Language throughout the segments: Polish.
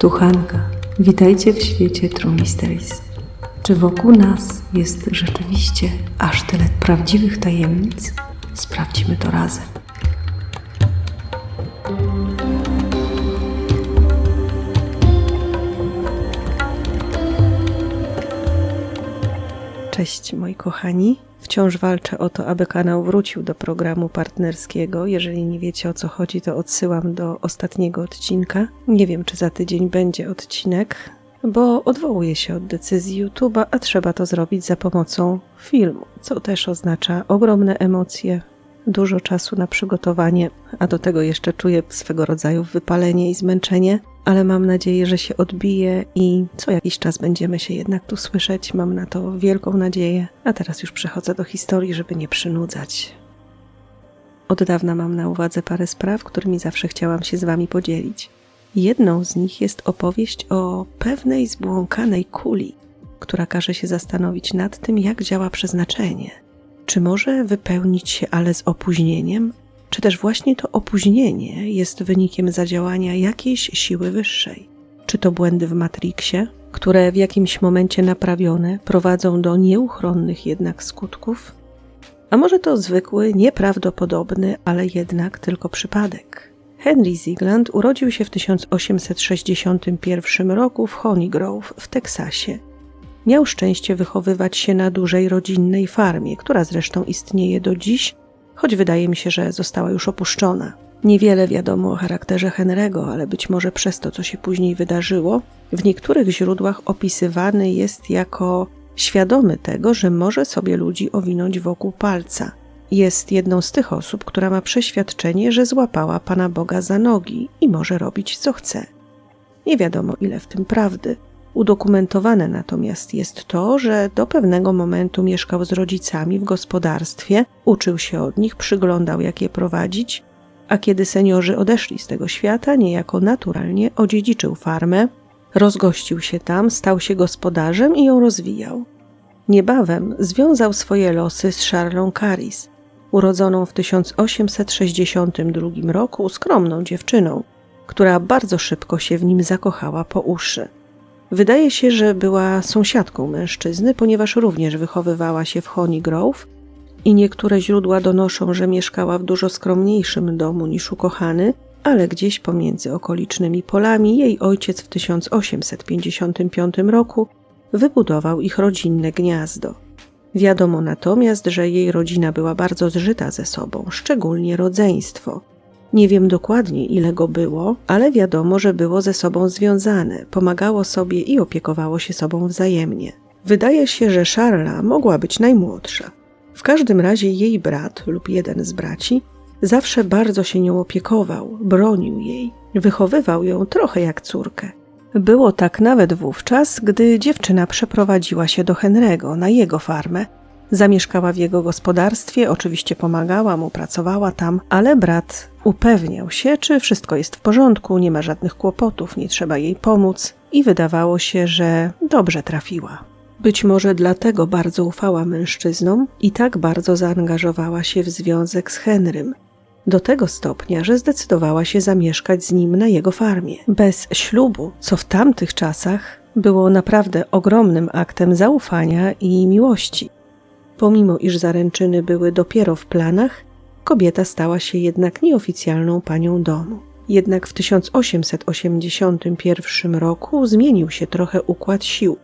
Tu Hanka. Witajcie w świecie True Mysteries. Czy wokół nas jest rzeczywiście aż tyle prawdziwych tajemnic? Sprawdźmy to razem. Cześć moi kochani. Wciąż walczę o to, aby kanał wrócił do programu partnerskiego. Jeżeli nie wiecie o co chodzi, to odsyłam do ostatniego odcinka. Nie wiem, czy za tydzień będzie odcinek, bo odwołuję się od decyzji YouTube'a, a trzeba to zrobić za pomocą filmu, co też oznacza ogromne emocje, dużo czasu na przygotowanie, a do tego jeszcze czuję swego rodzaju wypalenie i zmęczenie, ale mam nadzieję, że się odbije i co jakiś czas będziemy się jednak tu słyszeć. Mam na to wielką nadzieję. A teraz już przechodzę do historii, żeby nie przynudzać. Od dawna mam na uwadze parę spraw, którymi zawsze chciałam się z Wami podzielić. Jedną z nich jest opowieść o pewnej zbłąkanej kuli, która każe się zastanowić nad tym, jak działa przeznaczenie. Czy może wypełnić się, ale z opóźnieniem? Czy też właśnie to opóźnienie jest wynikiem zadziałania jakiejś siły wyższej? Czy to błędy w Matrixie, które w jakimś momencie naprawione prowadzą do nieuchronnych jednak skutków? A może to zwykły, nieprawdopodobny, ale jednak tylko przypadek? Henry Ziegland urodził się w 1861 roku w Honeygrove w Teksasie. Miał szczęście wychowywać się na dużej rodzinnej farmie, która zresztą istnieje do dziś, choć wydaje mi się, że została już opuszczona. Niewiele wiadomo o charakterze Henry'ego, ale być może przez to, co się później wydarzyło, w niektórych źródłach opisywany jest jako świadomy tego, że może sobie ludzi owinąć wokół palca. Jest jedną z tych osób, która ma przeświadczenie, że złapała Pana Boga za nogi i może robić co chce. Nie wiadomo, ile w tym prawdy. Udokumentowane natomiast jest to, że do pewnego momentu mieszkał z rodzicami w gospodarstwie, uczył się od nich, przyglądał jak je prowadzić, a kiedy seniorzy odeszli z tego świata, niejako naturalnie odziedziczył farmę, rozgościł się tam, stał się gospodarzem i ją rozwijał. Niebawem związał swoje losy z Charlą Caris, urodzoną w 1862 roku skromną dziewczyną, która bardzo szybko się w nim zakochała po uszy. Wydaje się, że była sąsiadką mężczyzny, ponieważ również wychowywała się w Honeygrove i niektóre źródła donoszą, że mieszkała w dużo skromniejszym domu niż ukochany, ale gdzieś pomiędzy okolicznymi polami jej ojciec w 1855 roku wybudował ich rodzinne gniazdo. Wiadomo natomiast, że jej rodzina była bardzo zżyta ze sobą, szczególnie rodzeństwo – nie wiem dokładnie, ile go było, ale wiadomo, że było ze sobą związane, pomagało sobie i opiekowało się sobą wzajemnie. Wydaje się, że Charla mogła być najmłodsza. W każdym razie jej brat lub jeden z braci zawsze bardzo się nią opiekował, bronił jej, wychowywał ją trochę jak córkę. Było tak nawet wówczas, gdy dziewczyna przeprowadziła się do Henry'ego na jego farmę Zamieszkała w jego gospodarstwie, oczywiście pomagała mu, pracowała tam, ale brat upewniał się, czy wszystko jest w porządku, nie ma żadnych kłopotów, nie trzeba jej pomóc i wydawało się, że dobrze trafiła. Być może dlatego bardzo ufała mężczyznom i tak bardzo zaangażowała się w związek z Henrym, do tego stopnia, że zdecydowała się zamieszkać z nim na jego farmie. Bez ślubu, co w tamtych czasach było naprawdę ogromnym aktem zaufania i miłości. Pomimo iż zaręczyny były dopiero w planach, kobieta stała się jednak nieoficjalną panią domu. Jednak w 1881 roku zmienił się trochę układ sił,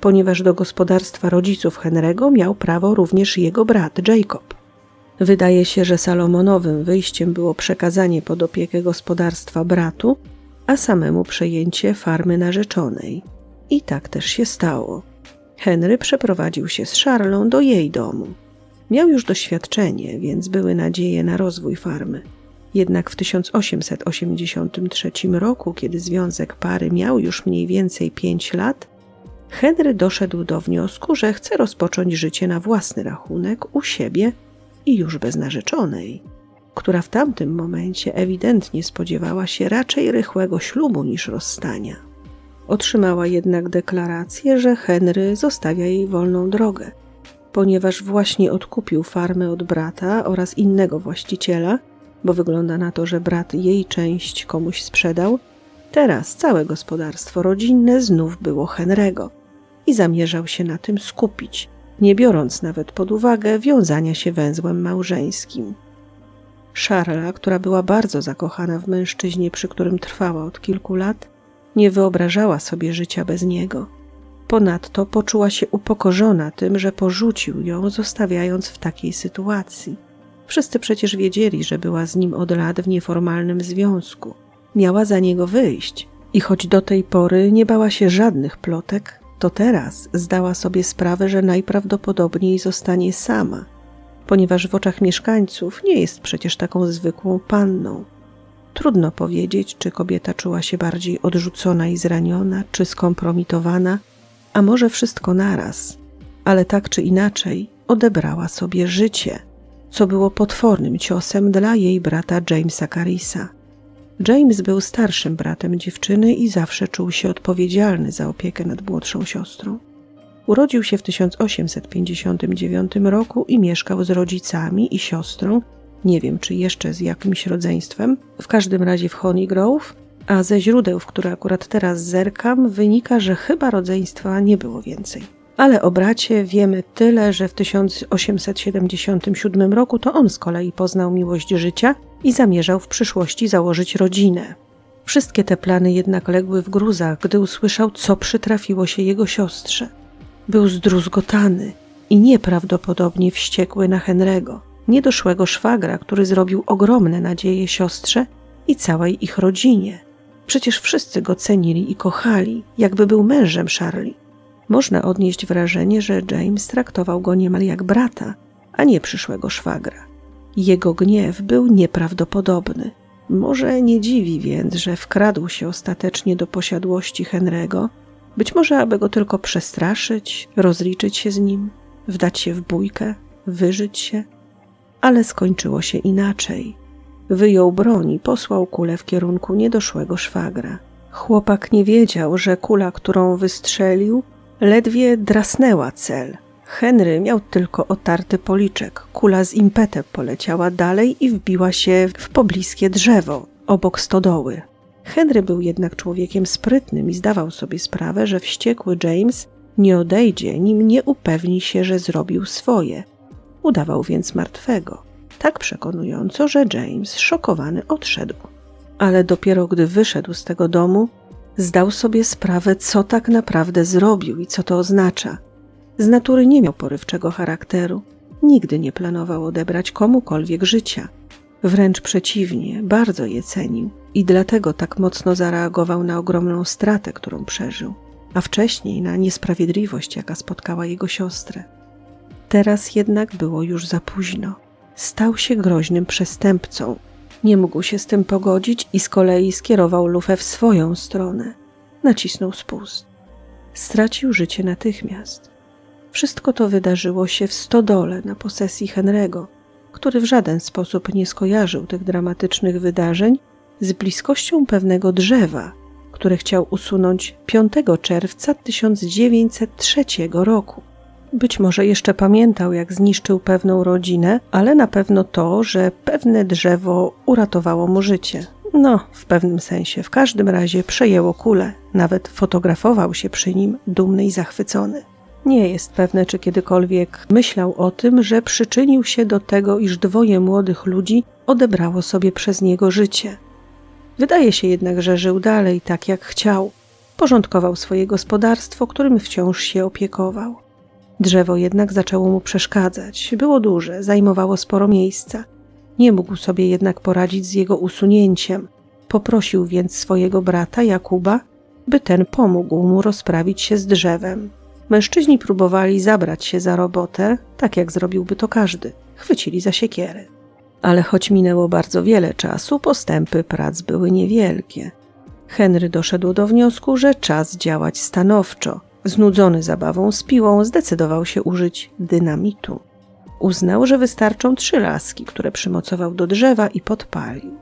ponieważ do gospodarstwa rodziców Henry'ego miał prawo również jego brat Jacob. Wydaje się, że Salomonowym wyjściem było przekazanie pod opiekę gospodarstwa bratu, a samemu przejęcie farmy narzeczonej. I tak też się stało. Henry przeprowadził się z Charlą do jej domu. Miał już doświadczenie, więc były nadzieje na rozwój farmy. Jednak w 1883 roku, kiedy związek pary miał już mniej więcej pięć lat, Henry doszedł do wniosku, że chce rozpocząć życie na własny rachunek u siebie i już bez narzeczonej, która w tamtym momencie ewidentnie spodziewała się raczej rychłego ślubu niż rozstania. Otrzymała jednak deklarację, że Henry zostawia jej wolną drogę, ponieważ właśnie odkupił farmę od brata oraz innego właściciela, bo wygląda na to, że brat jej część komuś sprzedał, Teraz całe gospodarstwo rodzinne znów było Henry'ego i zamierzał się na tym skupić, nie biorąc nawet pod uwagę wiązania się węzłem małżeńskim. Charla, która była bardzo zakochana w mężczyźnie, przy którym trwała od kilku lat, nie wyobrażała sobie życia bez niego. Ponadto poczuła się upokorzona tym, że porzucił ją, zostawiając w takiej sytuacji. Wszyscy przecież wiedzieli, że była z nim od lat w nieformalnym związku. Miała za niego wyjść i choć do tej pory nie bała się żadnych plotek, to teraz zdała sobie sprawę, że najprawdopodobniej zostanie sama, ponieważ w oczach mieszkańców nie jest przecież taką zwykłą panną. Trudno powiedzieć, czy kobieta czuła się bardziej odrzucona i zraniona, czy skompromitowana, a może wszystko naraz, ale tak czy inaczej odebrała sobie życie, co było potwornym ciosem dla jej brata Jamesa Carisa. James był starszym bratem dziewczyny i zawsze czuł się odpowiedzialny za opiekę nad młodszą siostrą. Urodził się w 1859 roku i mieszkał z rodzicami i siostrą, nie wiem czy jeszcze z jakimś rodzeństwem, w każdym razie w Honeygrove, a ze źródeł, w które akurat teraz zerkam, wynika, że chyba rodzeństwa nie było więcej. Ale o bracie wiemy tyle, że w 1877 roku to on z kolei poznał miłość życia i zamierzał w przyszłości założyć rodzinę. Wszystkie te plany jednak legły w gruzach, gdy usłyszał, co przytrafiło się jego siostrze. Był zdruzgotany i nieprawdopodobnie wściekły na Henry'ego, niedoszłego szwagra, który zrobił ogromne nadzieje siostrze i całej ich rodzinie. Przecież wszyscy go cenili i kochali, jakby był mężem Charlie. Można odnieść wrażenie, że James traktował go niemal jak brata, a nie przyszłego szwagra. Jego gniew był nieprawdopodobny. Może nie dziwi więc, że wkradł się ostatecznie do posiadłości Henry'ego, być może aby go tylko przestraszyć, rozliczyć się z nim, wdać się w bójkę, wyżyć się, ale skończyło się inaczej. Wyjął broń i posłał kulę w kierunku niedoszłego szwagra. Chłopak nie wiedział, że kula, którą wystrzelił, ledwie drasnęła cel. Henry miał tylko otarty policzek. Kula z impetem poleciała dalej i wbiła się w pobliskie drzewo, obok stodoły. Henry był jednak człowiekiem sprytnym i zdawał sobie sprawę, że wściekły James nie odejdzie, nim nie upewni się, że zrobił swoje. Udawał więc martwego tak przekonująco, że James szokowany odszedł. Ale dopiero gdy wyszedł z tego domu, zdał sobie sprawę, co tak naprawdę zrobił i co to oznacza. Z natury nie miał porywczego charakteru, nigdy nie planował odebrać komukolwiek życia. Wręcz przeciwnie, bardzo je cenił i dlatego tak mocno zareagował na ogromną stratę, którą przeżył, a wcześniej na niesprawiedliwość, jaka spotkała jego siostrę. Teraz jednak było już za późno stał się groźnym przestępcą. Nie mógł się z tym pogodzić i z kolei skierował lufę w swoją stronę. Nacisnął spust. Stracił życie natychmiast. Wszystko to wydarzyło się w stodole na posesji Henry'ego, który w żaden sposób nie skojarzył tych dramatycznych wydarzeń z bliskością pewnego drzewa, które chciał usunąć 5 czerwca 1903 roku. Być może jeszcze pamiętał, jak zniszczył pewną rodzinę, ale na pewno to, że pewne drzewo uratowało mu życie. No, w pewnym sensie, w każdym razie przejęło kulę, nawet fotografował się przy nim, dumny i zachwycony. Nie jest pewne, czy kiedykolwiek myślał o tym, że przyczynił się do tego, iż dwoje młodych ludzi odebrało sobie przez niego życie. Wydaje się jednak, że żył dalej tak, jak chciał. Porządkował swoje gospodarstwo, którym wciąż się opiekował. Drzewo jednak zaczęło mu przeszkadzać. Było duże, zajmowało sporo miejsca. Nie mógł sobie jednak poradzić z jego usunięciem. Poprosił więc swojego brata Jakuba, by ten pomógł mu rozprawić się z drzewem. Mężczyźni próbowali zabrać się za robotę, tak jak zrobiłby to każdy. Chwycili za siekiery. Ale choć minęło bardzo wiele czasu, postępy prac były niewielkie. Henry doszedł do wniosku, że czas działać stanowczo – Znudzony zabawą z piłą, zdecydował się użyć dynamitu. Uznał, że wystarczą trzy laski, które przymocował do drzewa i podpalił.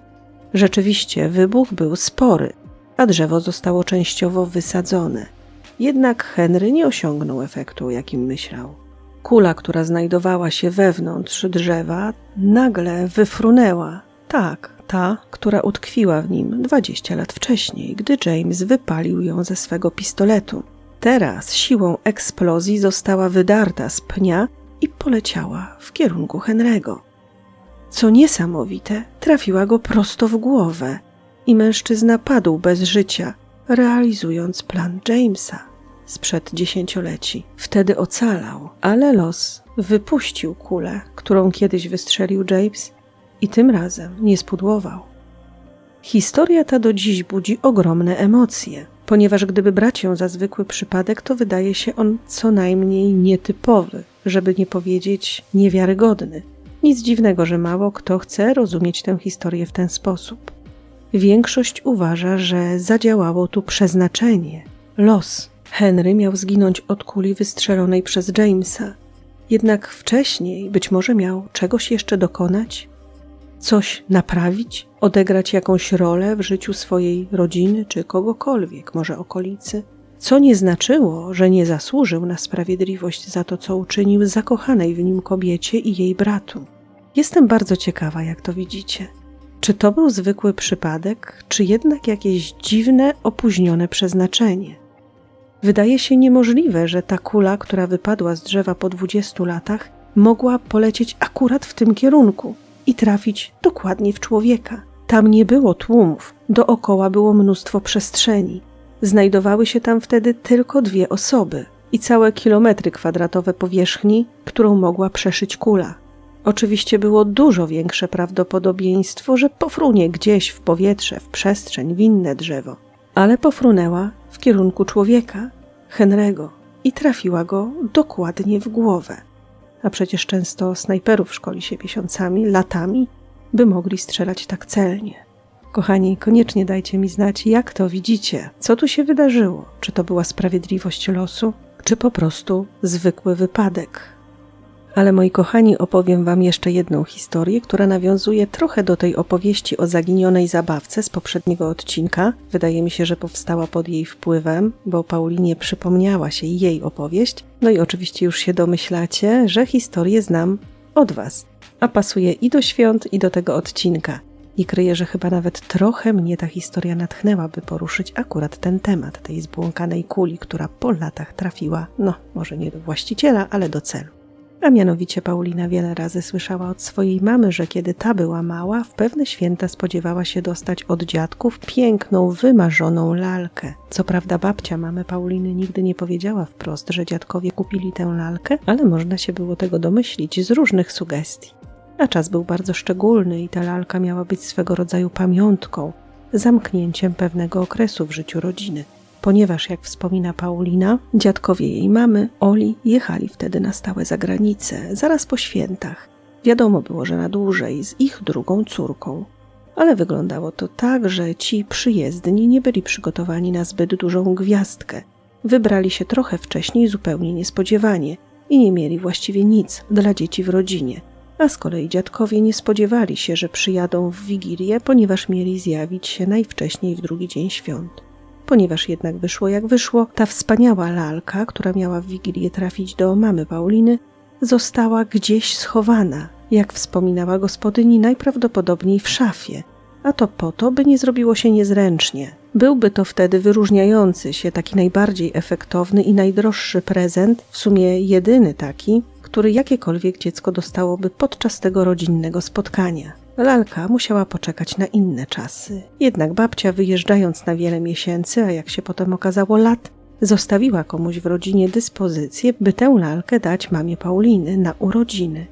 Rzeczywiście wybuch był spory, a drzewo zostało częściowo wysadzone. Jednak Henry nie osiągnął efektu, jakim myślał. Kula, która znajdowała się wewnątrz drzewa, nagle wyfrunęła. Tak, ta, która utkwiła w nim 20 lat wcześniej, gdy James wypalił ją ze swego pistoletu. Teraz siłą eksplozji została wydarta z pnia i poleciała w kierunku Henry'ego. Co niesamowite, trafiła go prosto w głowę i mężczyzna padł bez życia, realizując plan Jamesa sprzed dziesięcioleci. Wtedy ocalał, ale los wypuścił kulę, którą kiedyś wystrzelił James i tym razem nie spudłował. Historia ta do dziś budzi ogromne emocje, ponieważ gdyby brać ją za zwykły przypadek, to wydaje się on co najmniej nietypowy, żeby nie powiedzieć niewiarygodny. Nic dziwnego, że mało kto chce rozumieć tę historię w ten sposób. Większość uważa, że zadziałało tu przeznaczenie, los. Henry miał zginąć od kuli wystrzelonej przez Jamesa. Jednak wcześniej być może miał czegoś jeszcze dokonać, coś naprawić, odegrać jakąś rolę w życiu swojej rodziny czy kogokolwiek, może okolicy, co nie znaczyło, że nie zasłużył na sprawiedliwość za to, co uczynił zakochanej w nim kobiecie i jej bratu. Jestem bardzo ciekawa, jak to widzicie. Czy to był zwykły przypadek, czy jednak jakieś dziwne, opóźnione przeznaczenie? Wydaje się niemożliwe, że ta kula, która wypadła z drzewa po 20 latach, mogła polecieć akurat w tym kierunku i trafić dokładnie w człowieka. Tam nie było tłumów, dookoła było mnóstwo przestrzeni. Znajdowały się tam wtedy tylko dwie osoby i całe kilometry kwadratowe powierzchni, którą mogła przeszyć kula. Oczywiście było dużo większe prawdopodobieństwo, że pofrunie gdzieś w powietrze, w przestrzeń, w inne drzewo, ale pofrunęła w kierunku człowieka, Henry'ego, i trafiła go dokładnie w głowę. A przecież często snajperów szkoli się miesiącami, latami, by mogli strzelać tak celnie. Kochani, koniecznie dajcie mi znać, jak to widzicie, co tu się wydarzyło. Czy to była sprawiedliwość losu, czy po prostu zwykły wypadek. Ale moi kochani, opowiem Wam jeszcze jedną historię, która nawiązuje trochę do tej opowieści o zaginionej zabawce z poprzedniego odcinka. Wydaje mi się, że powstała pod jej wpływem, bo Paulinie przypomniała się jej opowieść. No i oczywiście już się domyślacie, że historię znam od Was, a pasuje i do świąt, i do tego odcinka. I kryję, że chyba nawet trochę mnie ta historia natchnęła, by poruszyć akurat ten temat tej zbłąkanej kuli, która po latach trafiła, no może nie do właściciela, ale do celu. A mianowicie Paulina wiele razy słyszała od swojej mamy, że kiedy ta była mała, w pewne święta spodziewała się dostać od dziadków piękną, wymarzoną lalkę. Co prawda babcia mamy Pauliny nigdy nie powiedziała wprost, że dziadkowie kupili tę lalkę, ale można się było tego domyślić z różnych sugestii. A czas był bardzo szczególny i ta lalka miała być swego rodzaju pamiątką, zamknięciem pewnego okresu w życiu rodziny ponieważ, jak wspomina Paulina, dziadkowie jej mamy, Oli, jechali wtedy na stałe za granicę, zaraz po świętach. Wiadomo było, że na dłużej z ich drugą córką. Ale wyglądało to tak, że ci przyjezdni nie byli przygotowani na zbyt dużą gwiazdkę. Wybrali się trochę wcześniej, zupełnie niespodziewanie i nie mieli właściwie nic dla dzieci w rodzinie. A z kolei dziadkowie nie spodziewali się, że przyjadą w Wigilię, ponieważ mieli zjawić się najwcześniej w drugi dzień świąt. Ponieważ jednak wyszło jak wyszło, ta wspaniała lalka, która miała w Wigilię trafić do mamy Pauliny, została gdzieś schowana, jak wspominała gospodyni, najprawdopodobniej w szafie, a to po to, by nie zrobiło się niezręcznie. Byłby to wtedy wyróżniający się, taki najbardziej efektowny i najdroższy prezent, w sumie jedyny taki, który jakiekolwiek dziecko dostałoby podczas tego rodzinnego spotkania. Lalka musiała poczekać na inne czasy. Jednak babcia, wyjeżdżając na wiele miesięcy, a jak się potem okazało lat, zostawiła komuś w rodzinie dyspozycję, by tę lalkę dać mamie Pauliny na urodziny.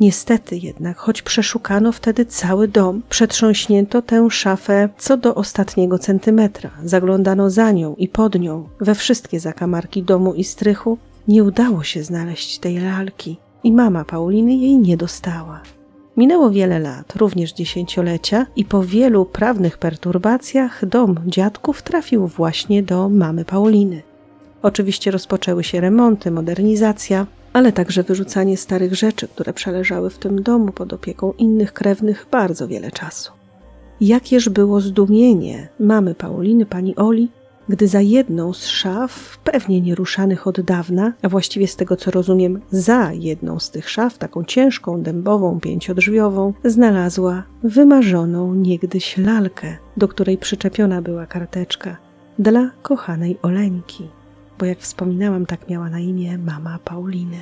Niestety jednak, choć przeszukano wtedy cały dom, przetrząśnięto tę szafę co do ostatniego centymetra, zaglądano za nią i pod nią, we wszystkie zakamarki domu i strychu, nie udało się znaleźć tej lalki i mama Pauliny jej nie dostała. Minęło wiele lat, również dziesięciolecia, i po wielu prawnych perturbacjach dom dziadków trafił właśnie do mamy Pauliny. Oczywiście rozpoczęły się remonty, modernizacja, ale także wyrzucanie starych rzeczy, które przeleżały w tym domu pod opieką innych krewnych bardzo wiele czasu. Jakież było zdumienie mamy Pauliny, pani Oli, gdy za jedną z szaf, pewnie nieruszanych od dawna, a właściwie z tego co rozumiem, za jedną z tych szaf, taką ciężką, dębową, pięciodrzwiową, znalazła wymarzoną niegdyś lalkę, do której przyczepiona była karteczka dla kochanej Oleńki, bo jak wspominałam, tak miała na imię mama Pauliny.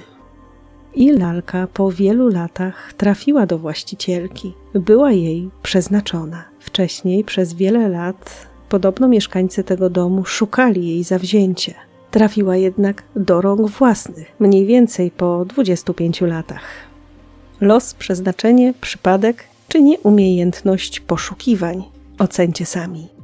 I lalka po wielu latach trafiła do właścicielki. Była jej przeznaczona. Wcześniej przez wiele lat podobno mieszkańcy tego domu szukali jej zawzięcie. Trafiła jednak do rąk własnych, mniej więcej po 25 latach. Los, przeznaczenie, przypadek czy nieumiejętność poszukiwań? Ocencie sami.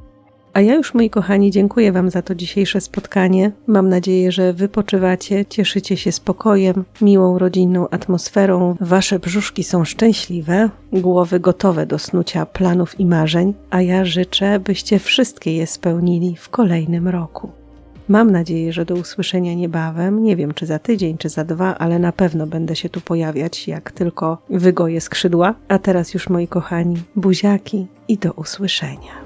A ja już, moi kochani, dziękuję Wam za to dzisiejsze spotkanie. Mam nadzieję, że wypoczywacie, cieszycie się spokojem, miłą rodzinną atmosferą. Wasze brzuszki są szczęśliwe, głowy gotowe do snucia planów i marzeń, a ja życzę, byście wszystkie je spełnili w kolejnym roku. Mam nadzieję, że do usłyszenia niebawem. Nie wiem, czy za tydzień, czy za dwa, ale na pewno będę się tu pojawiać, jak tylko wygoję skrzydła. A teraz już, moi kochani, buziaki i do usłyszenia.